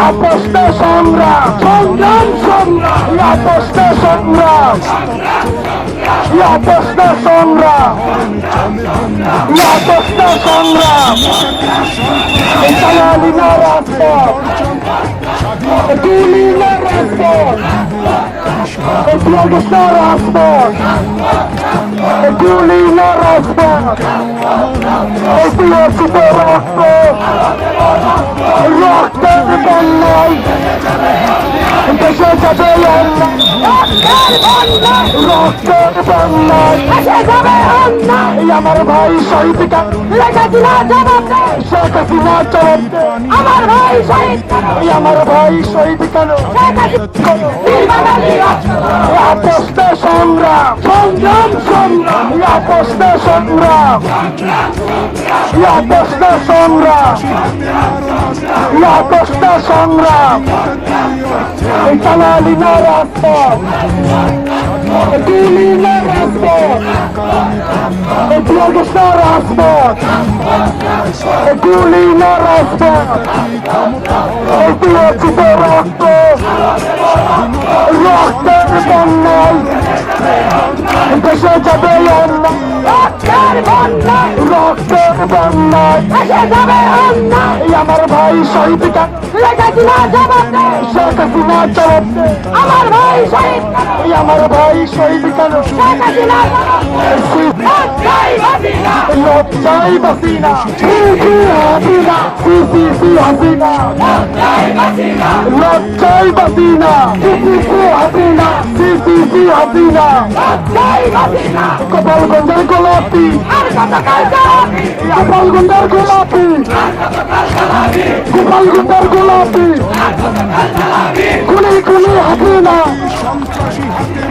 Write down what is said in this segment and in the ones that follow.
আপসটা সংগ্রাম সংগ্রাম সংগ্রাম আপসটা সংগ্রাম আপসটা সংগ্রাম আপসটা সংগ্রাম দালালি না রাজপথ গুলি না রাজপথ ঐতিহাসিক রক্ত দেশে যাবে রক্তের এই আমার ভাই শহীদ শেখ হাসিনা জবাব দে আমার ভাই শহীদ আমার ভাই শহীদ কেন সংগ্রাম সংগ্রাম আপসটা সংগ্রাম আপসটা সংগ্রাম আপসটা সংগ্রাম এই না রাজপথ। গুলি না রাজপথ। এই প্রগতি না রাজপথ। গুলি না রাজপথ। ঐতিহাসিক রক্ত রক্তের বন্যায় দেশে যাবে অন্যায়। রক্তের বন্যায়। এই আমার ভাই শহীদ শেখ হাসিনা জবাব দে। আমার ভাই শহীদ আমার ভাই শহীদ কেন লজ্জাই বাসিনা হাসিনা সিসি হাসিনা জয় হাসিনা লজ্জাই বাসিনা। সিসি হাসিনা সিসি হাসিনা জয় হাসিনা গোলাপি। গোপালগঞ্জের গোলাপি। গোপালগঞ্জের গোলাপি। কুলি কুলি হাসিনা।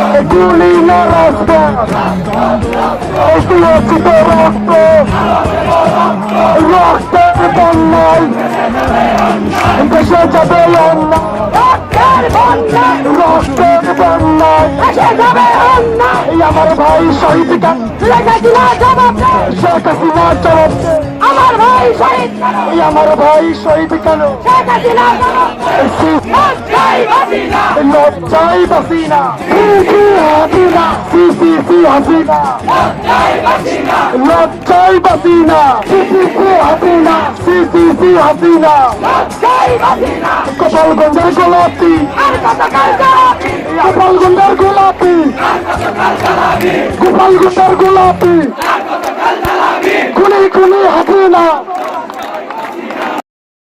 রাজপথ গুলি না রাজপথ ঐতিহাসিক রক্ত রক্তের বন্যায় দেশে যাবে অন্যায়। রক্তের বন্যায় এই আমার ভাই শহীদ শেখ হাসিনা জবাব। দে আমার ভাই শহীদ এই আমার ভাই শহীদ কেন? শেখ হাসিনা। লজ্জাই বাসিনা সিসি হাসিনা। সিসি হাসিনা। লজ্জাই বাসিনা সিসি হাসিনা। সিসি হাসিনা। গোপালগঞ্জের গোলাপি। গোপালগঞ্জের গোলাপি। গোপালগঞ্জের গোলাপি। 打字呢